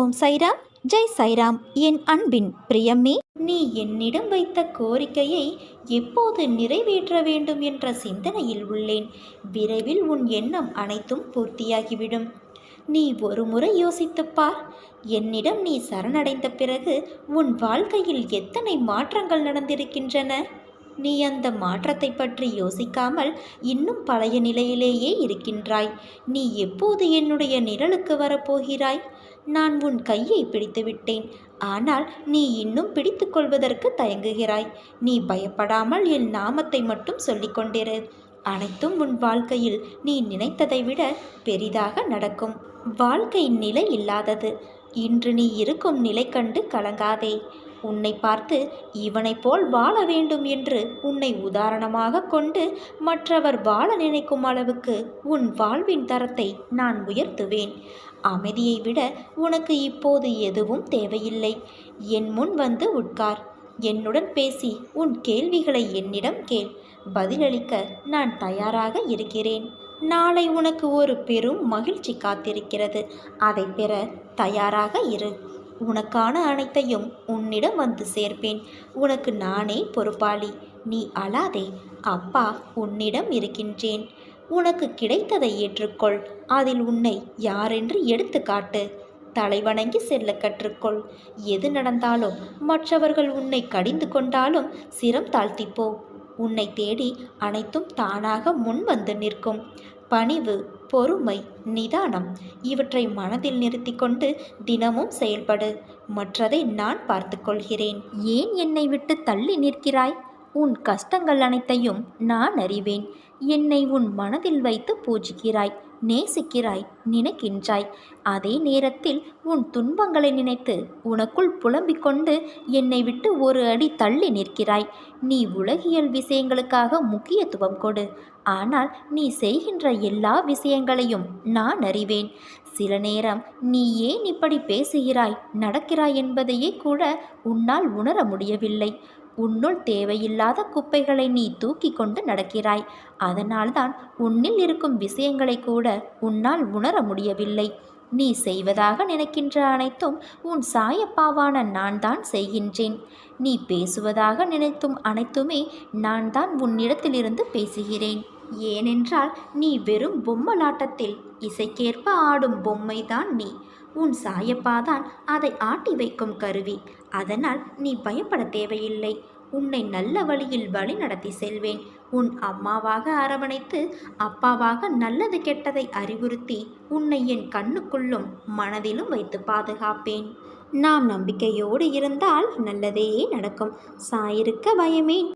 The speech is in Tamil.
ஓம் சைராம் ஜெய் சைராம். என் அன்பின் பிரியமே நீ என்னிடம் வைத்த கோரிக்கையை எப்போது நிறைவேற்ற வேண்டும் என்ற சிந்தனையில் உள்ளேன். விரைவில் உன் எண்ணம் அனைத்தும் பூர்த்தியாகிவிடும். நீ ஒரு முறை யோசித்துப் பார். என்னிடம் நீ சரணடைந்த பிறகு உன் வாழ்க்கையில் எத்தனை மாற்றங்கள் நடந்திருக்கின்றன? நீ அந்த மாற்றத்தை பற்றி யோசிக்காமல் இன்னும் பழைய நிலையிலேயே இருக்கின்றாய். நீ எப்போது என்னுடைய நிழலுக்கு வரப்போகிறாய்? நான் உன் கையை பிடித்து விட்டேன். ஆனால் நீ இன்னும் பிடித்து கொள்வதற்கு தயங்குகிறாய். நீ பயப்படாமல் என் நாமத்தை மட்டும் சொல்லிக்கொண்டிரு அனைத்தும் உன் வாழ்க்கையில் நீ நினைத்ததை விட பெரிதாக நடக்கும். வாழ்க்கை நிலை இல்லாதது. இன்று நீ இருக்கும் நிலை கண்டு கலங்காதே. உன்னை பார்த்து இவனைப் போல் வாழ வேண்டும் என்று உன்னை உதாரணமாக கொண்டு மற்றவர் வாழ நினைக்கும் அளவுக்கு உன் வாழ்வின் தரத்தை நான் உயர்த்துவேன். அமைதியை விட உனக்கு இப்போது எதுவும் தேவையில்லை. என் முன் வந்து உட்கார். என்னுடன் பேசி உன் கேள்விகளை என்னிடம் கேள். பதிலளிக்க நான் தயாராக இருக்கிறேன். நாளை உனக்கு ஒரு பெரும் மகிழ்ச்சி காத்திருக்கிறது. அதை பெற தயாராக இரு. உனக்கான அனைத்தையும் உன்னிடம் வந்து சேர்ப்பேன். உனக்கு நானே பொறுப்பாளி. நீ அழாதே. அப்பா உன்னிடம் இருக்கின்றேன். உனக்கு கிடைத்ததை ஏற்றுக்கொள். அதில் உன்னை யாரென்று எடுத்து காட்டு தலைவணங்கி செல்ல கற்றுக்கொள். எது நடந்தாலும் மற்றவர்கள் உன்னை கடிந்து கொண்டாலும் சிரம் தாழ்த்திப்போ. உன்னை தேடி அனைத்தும் தானாக முன் வந்து நிற்கும். பணிவு பொறுமை நிதானம் இவற்றை மனதில் நிறுத்தி கொண்டு தினமும் செயல்படு. மற்றதை நான் பார்த்துக்கொள்கிறேன் ஏன் என்னை விட்டு தள்ளி நிற்கிறாய்? உன் கஷ்டங்கள் அனைத்தையும் நான் அறிவேன். என்னை உன் மனதில் வைத்து பூஜிக்கிறாய் நேசிக்கிறாய் நினைக்கின்றாய். அதே நேரத்தில் உன் துன்பங்களை நினைத்து உனக்குள் புலம்பிக் கொண்டு என்னை விட்டு ஒரு அடி தள்ளி நிற்கிறாய். நீ உலகியல் விஷயங்களுக்காக முக்கியத்துவம் கொடு. ஆனால் நீ செய்கின்ற எல்லா விஷயங்களையும் நான் அறிவேன். சில நேரம் நீ ஏன் இப்படி பேசுகிறாய் நடக்கிறாய் என்பதையே கூட உன்னால் உணர முடியவில்லை. உன்னுள் தேவையில்லாத குப்பைகளை நீ தூக்கி கொண்டு நடக்கிறாய். அதனால்தான் உன்னில் இருக்கும் விஷயங்களை கூட உன்னால் உணர முடியவில்லை. நீ செய்வதாக நினைக்கின்ற அனைத்தும் உன் சாயப்பாவான நான் தான் செய்கின்றேன். நீ பேசுவதாக நினைத்தும் அனைத்துமே நான் தான் உன்னிடத்திலிருந்து பேசுகிறேன். ஏனென்றால் நீ வெறும் பொம்மலாட்டத்தில் இசைக்கேற்ப ஆடும் பொம்மைதான் நீ. உன் சாயப்பாதான் அதை ஆட்டி வைக்கும் கருவி. அதனால் நீ பயப்பட தேவையில்லை. உன்னை நல்ல வழியில் வழி நடத்தி செல்வேன். உன் அம்மாவாக அரவணைத்து அப்பாவாக நல்லது கெட்டதை அறிவுறுத்தி உன்னை என் கண்ணுக்குள்ளும் மனதிலும் வைத்து பாதுகாப்பேன். நாம் நம்பிக்கையோடு இருந்தால் நல்லதே நடக்கும். சாயிருக்க பயமேன்.